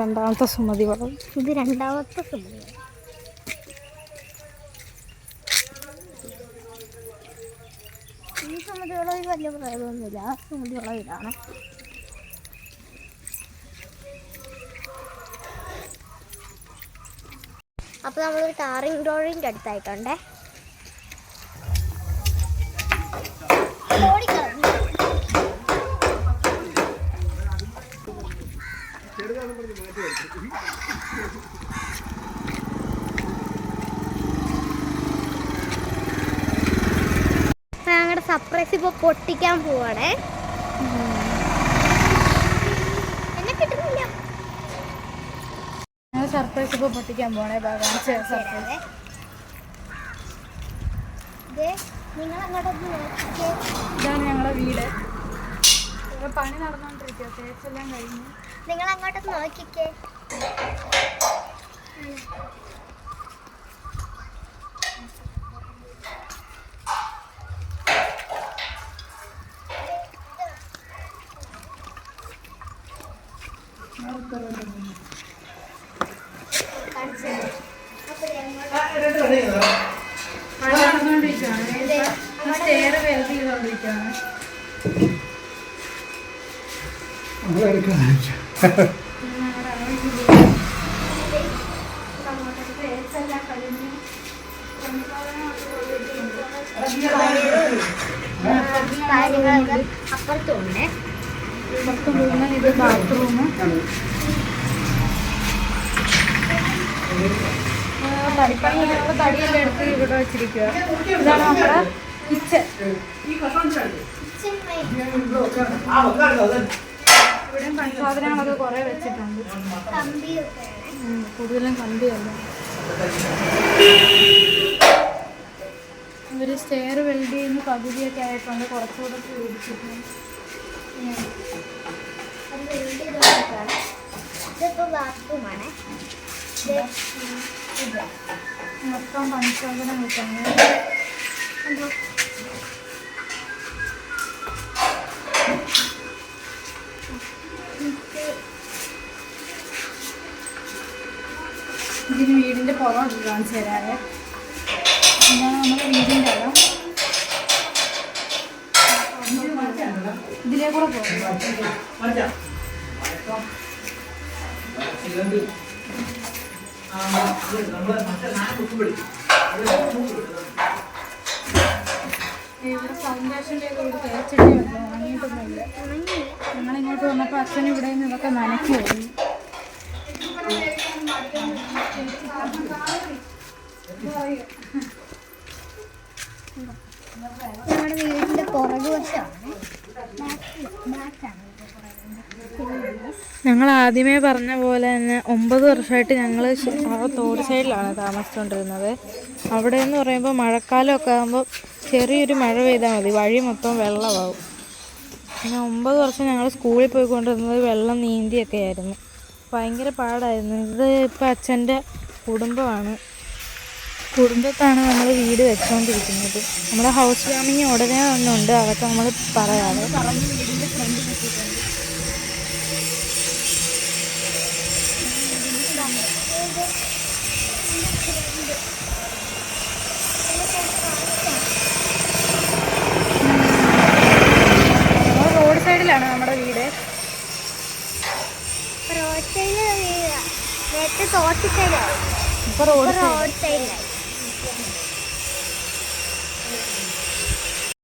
രണ്ടാമത്തെ സുമതി വളവ് ഇത് രണ്ടാമത്തെ സുമതി. ഈ സുമതി വളവിൽ വലിയ പ്രയോഗമൊന്നുമില്ല. ആ സുമതി വളവിലാണ് അപ്പോൾ നമ്മളൊരു ടാറിംഗ് ഡോറിന്റെ അടുത്തായിട്ടുണ്ടേ. ഞങ്ങളുടെ സർപ്രൈസ് ഇപ്പോൾ പൊട്ടിക്കാൻ പോവാണേ. എന്നെ കിട്ടുന്നില്ല. ഞങ്ങൾ സർപ്രൈസ് ഇപ്പോൾ പൊട്ടിക്കാൻ പോണേ ഭഗവാൻ സർപ്രൈസ് ഇതാണ് ഞങ്ങളുടെ വീട്. പണി നടന്നുകൊണ്ടിരിക്കുക തേച്ചെല്ലാം കഴിഞ്ഞു. നിങ്ങൾ അങ്ങോട്ടൊന്ന് നോക്കിക്കേ വെൽഡ് ചെയ്തുകൊണ്ടിരിക്കുകയാണ് കാര്യങ്ങളൊക്കെ അപ്പുറത്തുണ്ടേ. പുറത്ത് റൂമ് ഇത് ബാത്റൂം തടിപ്പണി തടിയെല്ലാം എടുത്ത് ഇവിടെ വെച്ചിരിക്കുക ഇതാണ് നമ്മുടെ കിച്ചൺ ഇവിടെയും പണിസാധനങ്ങളൊക്കെ കുറേ വെച്ചിട്ടുണ്ട്. കൂടുതലും കമ്പിയല്ല? ഇവർ സ്റ്റെയർ വെൽഡ് ചെയ്യുന്ന പകുതിയൊക്കെ ആയിട്ടുണ്ട്. കുറച്ചുകൂടെ ബാത്റൂമാണ് മൊത്തം പണിസാധനം വെച്ചാണ്. ഇതിന് വീടിന്റെ പുറം കാണിച്ചു തരാവേ. ഇതാണ് നമ്മുടെ വീടിന്റെ ഇടം ഇതിലേ കൂടെ ഇവിടെ ഫൗണ്ടേഷന്റെ ഒക്കെ ഇവിടെ വന്നു ഉള്ളൂ വാങ്ങിയിട്ടൊന്നുമില്ല ഞങ്ങളിങ്ങോട്ട് വന്നപ്പോൾ അച്ഛൻ ഇവിടെ നിന്ന് ഇതൊക്കെ വീടിന്റെ പുറകു വശമാണ്. ബാക്കാണ് ഞങ്ങൾ ആദ്യമേ പറഞ്ഞ പോലെ തന്നെ ഒമ്പത് വർഷമായിട്ട് ഞങ്ങൾ ആ തോട് സൈഡിലാണ് താമസിച്ചുകൊണ്ടിരുന്നത്. അവിടെ എന്ന് പറയുമ്പോൾ മഴക്കാലമൊക്കെ ആകുമ്പോൾ ചെറിയൊരു മഴ പെയ്താൽ മതി. വഴി മൊത്തം വെള്ളമാവും. പിന്നെ ഒമ്പത് വർഷം ഞങ്ങൾ സ്കൂളിൽ പോയിക്കൊണ്ടിരുന്നത് വെള്ളം നീന്തിയൊക്കെ ആയിരുന്നു. ഭയങ്കര പാടായിരുന്നു. ഇത് ഇപ്പം അച്ഛന്റെ കുടുംബമാണ്. കുടുംബത്താണ് നമ്മൾ വീട് വെച്ചുകൊണ്ടിരിക്കുന്നത് നമ്മുടെ ഹൗസ് വാമിങ് ഉടനെ ഒന്നുണ്ട് അതൊക്കെ നമ്മൾ പറഞ്ഞ് വീടിന്റെ നേരത്തെ തോട്ട് സൈഡായി ഇപ്പോൾ റോഡ് സൈഡ് റോഡ് സൈഡിലായി